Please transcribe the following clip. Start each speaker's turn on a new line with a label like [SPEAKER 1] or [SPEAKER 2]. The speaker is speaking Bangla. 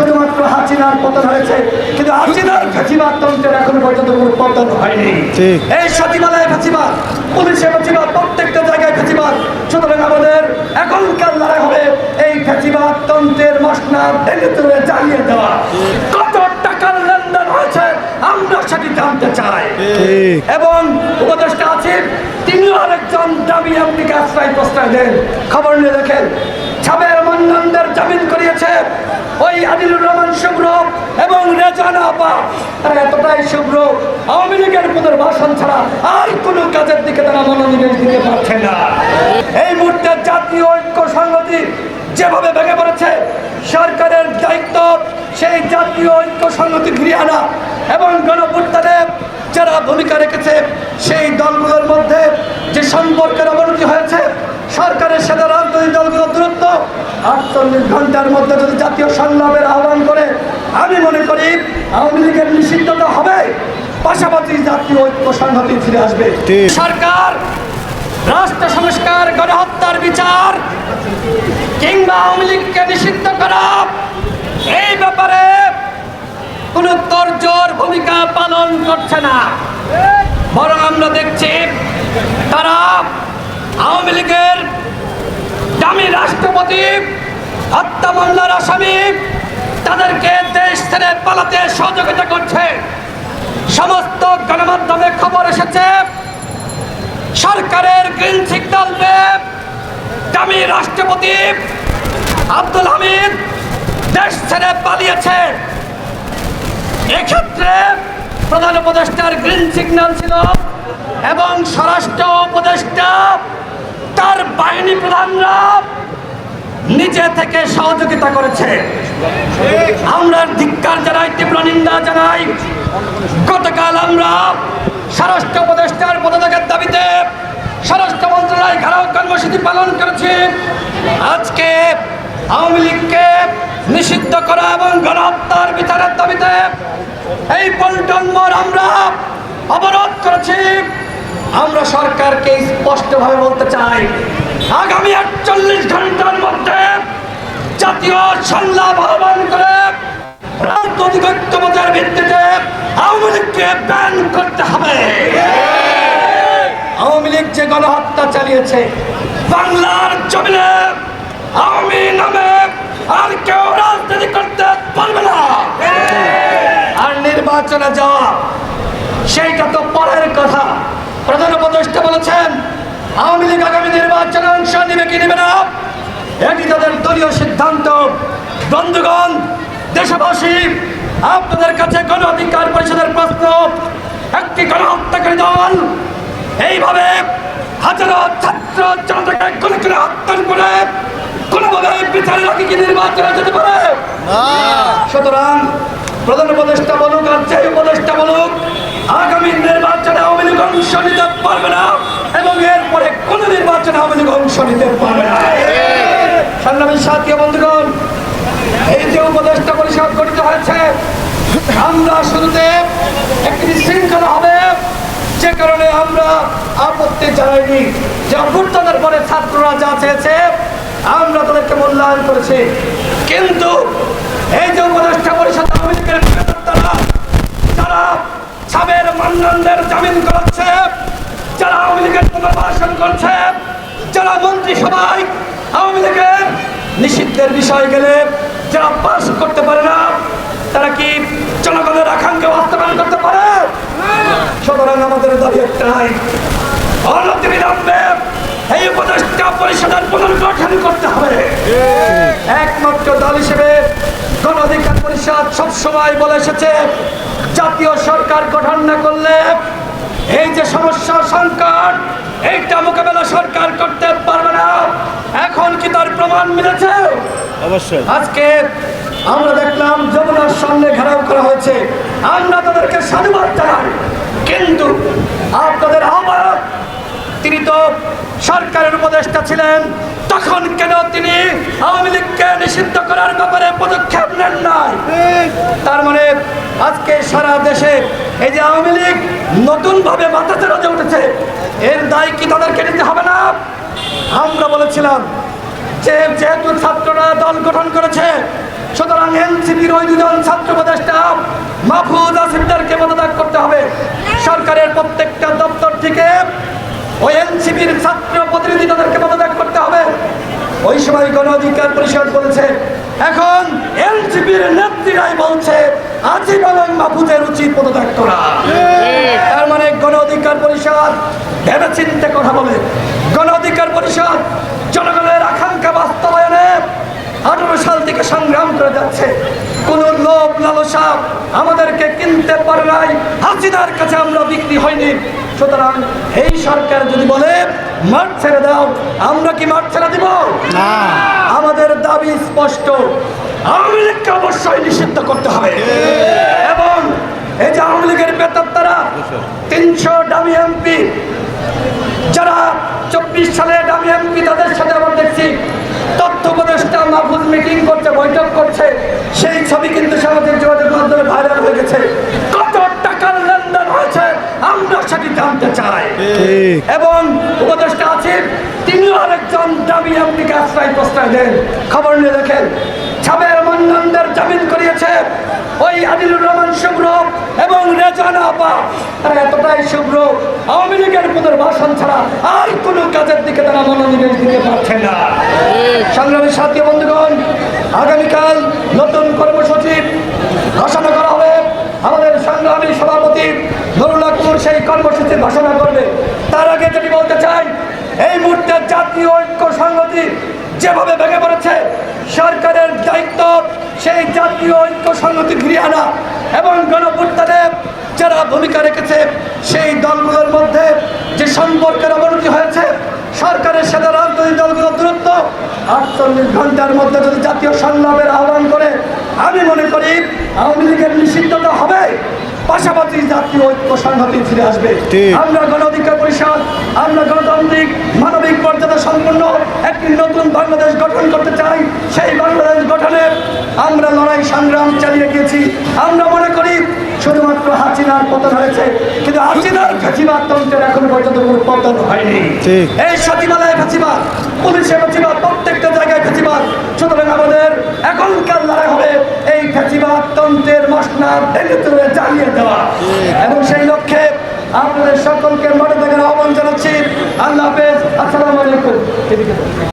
[SPEAKER 1] শুধুমাত্র হাসিনার পতন হয়েছে কিন্তু হাসিনার ফেসিবাদ তন্ত্রের এখনও পর্যন্ত কোনো পতন হয়নি। এই সচিবালয়ে ফেসিবাদ পুলিশে ফেসিবাদ প্রত্যেকটা জায়গায় ফেসিবাদ। সুতরাং আমাদের এখনকার লড়াই হবে এই ফেসিবাদ তন্ত্রের মশলা ভেঙে তুলে জ্বালিয়ে দেওয়া। কত টাকার লেনদেন হয়েছে আমরা সেটি জানতে চাই। এবং উপদেষ্টা আছেন তিনিও আরেকজন দাবি এমপিকে আশ্রয় প্রশ্রয় দেন। খবর নিয়ে দেখেন ছাবের মন্নন্দের জামিন করিয়েছে। ওই আদিলুর রহমান শুভ্র এবং রেজানা আপা তারা এতটাই শুভ্র, আওয়ামী লীগের পুনর্বাসন ছাড়া আর কোনো কাজের দিকে তারা মনোনিবেশ দিতে পারছে না। এই মুহূর্তে জাতীয় ঐক্য সংহতি যেভাবে ভেঙে পড়েছে, সরকারের দায়িত্ব সেই জাতীয় ঐক্য সংহতি ফিরিয়ে আনা এবং গণভোটদানে যারা ভূমিকা রেখেছে, সেই দলগুলোর মধ্যে যে সম্পর্কের অবনতি হয়েছে সরকারের সাথে রাজনৈতিক দলগুলোর দূরত্ব আটচল্লিশ ঘণ্টার মধ্যে যদি জাতীয় সংলাপের আহ্বান করে আমি মনে করি আওয়ামী লীগের নিষিদ্ধতা হবে পাশাপাশি জাতীয় ঐক্য সংহতি ফিরে আসবে। সরকার রাষ্ট্র সংস্কার গণহত্যার বিচার কিংবা আওয়ামী লীগকে নিষিদ্ধ করা এই ব্যাপারে কোন তর্জর ভূমিকা পালন করছে না। বরং আমরা দেখছি তারা আওয়ামী লীগের দামি রাষ্ট্রপতি, হত্যা মামলার আসামি, তাদেরকে দেশ ছেড়ে পালাতে সহযোগিতা করছে। সমস্ত গণমাধ্যমে খবর এসেছে, সরকারের গ্রিন সিগন্যাল দামি রাষ্ট্রপতি আব্দুল হামিদ দেশ ছেড়ে পালিয়েছে। এক্ষেত্রে প্রধান উপদেষ্টার গ্রিন সিগন্যাল ছিল এবং স্বরাষ্ট্র উপদেষ্টা তার বাহিনী প্রধানরা নিজে থেকে সহযোগিতা করেছে। আমরা ধিক্কার জানাই, তীব্র নিন্দা জানাই। গতকাল আমরা স্বরাষ্ট্র উপদেষ্টার পদত্যাগের দাবিতে স্বরাষ্ট্র মন্ত্রণালয় ঘেরাও কর্মসূচি পালন করেছে। আজকে আওয়ামী লীগকে নিষিদ্ধ করা এবং গণহত্যার বিচারের দাবিতে এই পল্টন মোড় আমরা অবরোধ করেছি। আমরা সরকারকে স্পষ্টভাবে বলতে চাই, আগামী আটচল্লিশ ঘণ্টার মধ্যে জাতীয় সংলাপ আহ্বান করে রাজনৈতিক ভিত্তিতে আওয়ামী লীগকে ব্যান করতে হবে। আওয়ামী লীগ যে গণহত্যা চালিয়েছে, বাংলার জমিনে আওয়ামী নামে আর কেউ রাজনীতি করতে পারবে না। আর নির্বাচনে যাওয়া, সেইটা তো পরের কথা। প্রধান উপদেষ্টা বলেছেন আওয়ামী লীগ আগামী নির্বাচনে অংশ নিবে কি নেবে না? এটি তাদের দলীয় সিদ্ধান্ত। বন্ধুগণ দেশবাসী আপনাদের কাছে গণ অধিকার পরিষদের প্রশ্ন। একটি গণহত্যাকারী দল এইভাবে হাজারো ছাত্র জনতাকে গুলি করে হত্যা করে কোনোভাবে বিচারের আগে কি নির্বাচনে যেতে পারে? সুতরাং প্রধান উপদেষ্টা বলুক আর যে উপদেষ্টা বলুক আগামী নির্বাচনে আওয়ামী লীগ অংশ নিতে পারবে না এবং এরপরে কোন নির্বাচনে আওয়ামী লীগ অংশ নিতে পারবে না। সংগ্রামী সাথী বন্ধুগণ, এই যে উপদেষ্টা পরিষদ গঠিত হয়েছে, আমরা শুরুতে একটি শৃঙ্খলা হবে, যে কারণে আমরা আপত্তি জানাইনি যে অভ্যুত্থানের পরে ছাত্ররা যা চেয়েছে, আমরা তাদেরকে মূল্যায়ন করেছি। কিন্তু এই যে উপদেষ্টা পরিষদ আওয়ামী লীগের তারা সাবের মান্নানদের জামিন করছে। যারা আওয়ামী লীগের পুনর্বাসন করছে, যারা মন্ত্রিসভায় আওয়ামী লীগের নিষিদ্ধের বিষয় গেলে যারা পাস করতে পারে না, তারা কি জনগণের আকাঙ্ক্ষা বাস্তবায়ন করতে পারে? সুতরাং আমাদের দাবি একটাই, অনতিবিলম্বে এই উপদেষ্টা পরিষদের পুনর্গঠন করতে হবে। একমাত্র দল হিসেবে গণ অধিকার পরিষদ সবসময় বলে এসেছে জাতীয় সরকার গঠন না করলে এই যে সমস্যা সংকট এইটা মোকাবেলা সরকার করতে পারবে না। এখন কি তার প্রমাণ মিলেছে?
[SPEAKER 2] অবশ্যই।
[SPEAKER 1] আজকে আমরা দেখলাম যমুনার সামনে ঘেরাও করা হয়েছে। আমরা তাদেরকে সাধুবাদ জানাই। কিন্তু আপনাদের আহ্বায়ক সরকারের উপদেষ্টা ছিলেন, তখন কেন তিনি আওয়ামী লীগকে নিষিদ্ধ করার ব্যাপারে পদক্ষেপ নেন নাই? তার মানে আজকে সারা দেশে এই যে আওয়ামী লীগ নতুন ভাবে মাথাতে রজে উঠেছে, এর দায় কি তাদেরকে নিতে হবে না? আমরা বলেছিলাম যে যেহেতু ছাত্ররা দল গঠন করেছে, সুতরাং এনসিপির ওই দুজন ছাত্র উপদেষ্টা মাহফুজ আসিফদারকে পদত্যাগ করতে হবে। সরকারের প্রত্যেকটা দপ্তর থেকে ওই এনসিপির ছাত্র প্রতিনিধি তাদেরকে পদত্যাগ করতে হবে। ওই সময় গণ অধিকার পরিষদ বলেছে, এখন এনসিপির নেত্রীরাই বলছে আজিব এবং মাহফুজের উচিত পদত্যাগ করা। তার মানে গণ অধিকার পরিষদ ভেবে চিন্তে কথা বলে। গণ অধিকার পরিষদ জনগণের আকাঙ্ক্ষা বাস্তবায়নে আঠারো সাল থেকে সংগ্রাম করে যাচ্ছে। কোন লোভ, লালসা আমাদেরকে কিনতে পারে নাই হাসিনার কাছে আমরা বিক্রি হয়নি। সুতরাং এই সরকার যদি বলে মাঠ ছেড়ে দাও আমরা কি মাঠ ছেড়ে দিব? আমাদের দাবি স্পষ্ট। আওয়ামী লীগকে অবশ্যই নিষিদ্ধ করতে হবে। এবং এই যে আওয়ামী লীগের বেতন তিনশো ডামি এমপি যারা চব্বিশ সালে ডামি এমপি তাদের সাথে আমরা দেখছি তথ্য উপদেষ্টা মাহফুজ মিটিং করছে বৈঠক করছে সেই ছবি কিন্তু সামাজিক যোগাযোগ মাধ্যমে ভাইরাল হয়ে গেছে কত টাকার লেনদেন হয়েছে আমরা সেটি জানতে চাই এবং উপদেষ্টা আছে তিনিও আরেকজন দাবি এমপিকে আশ্রয় প্রশ্রয় দেন। খবর নিয়ে দেখেন ছাবের মন্নন্দের জামিন করিয়েছে ওই আদিলুর রহমান শুভ্র এবং রেজানা আপা তারা এতটাই শুভ্র আওয়ামী লীগের পুনর্বাসন ছাড়া আর কোনো কাজের দিকে তারা মনোনিবেশ দিতে পারছে না। সংগ্রামী সাথী বন্ধুগণ আগামীকাল নতুন কর্মসূচি ঘোষণা করা হবে আমাদের সংগ্রামী সভাপতি নুরুল্লাহ কুমুর সেই কর্মসূচি ঘোষণা করবে। তার আগে যেটি বলতে চাই, এই মুহূর্তে জাতীয় ঐক্য সংগতি যেভাবে ভেঙে পড়েছে, সরকারের দায়িত্ব সেই জাতীয় ঐক্য সংগতি ফিরিয়ে আনা এবং গণভোটদানে যারা ভূমিকা রেখেছে, সেই দলগুলোর মধ্যে যে সম্পর্কের অবনতি হয়েছে, সরকারের সাথে রাজনৈতিক দলগুলোর দূরত্ব, আটচল্লিশ ঘণ্টার মধ্যে যদি জাতীয় সংলাপের আহ্বান করে, আমি মনে করি আওয়ামী লীগের নিষিদ্ধতা হবে। পাশাপাশি জাতীয় ঐক্য সংহতি ফিরে আসবে। আমরা গণ অধিকার পরিষদ আমরা গণতান্ত্রিক মানবিক মর্যাদা সম্পন্ন একটি নতুন বাংলাদেশ গঠন করতে চাই। সেই বাংলাদেশ গঠনে আমরা লড়াই সংগ্রাম চালিয়ে গেছি আমরা মনে করি শুধুমাত্র হাসিনার পতন হয়েছে কিন্তু হাসিনার ফেসিবাদ তন্ত্রের এখন পর্যন্ত কোনো পতন হয়নি। এই সচিবালয়ে ফেসিবাদ পুলিশের ফেসিবাদ প্রত্যেকটা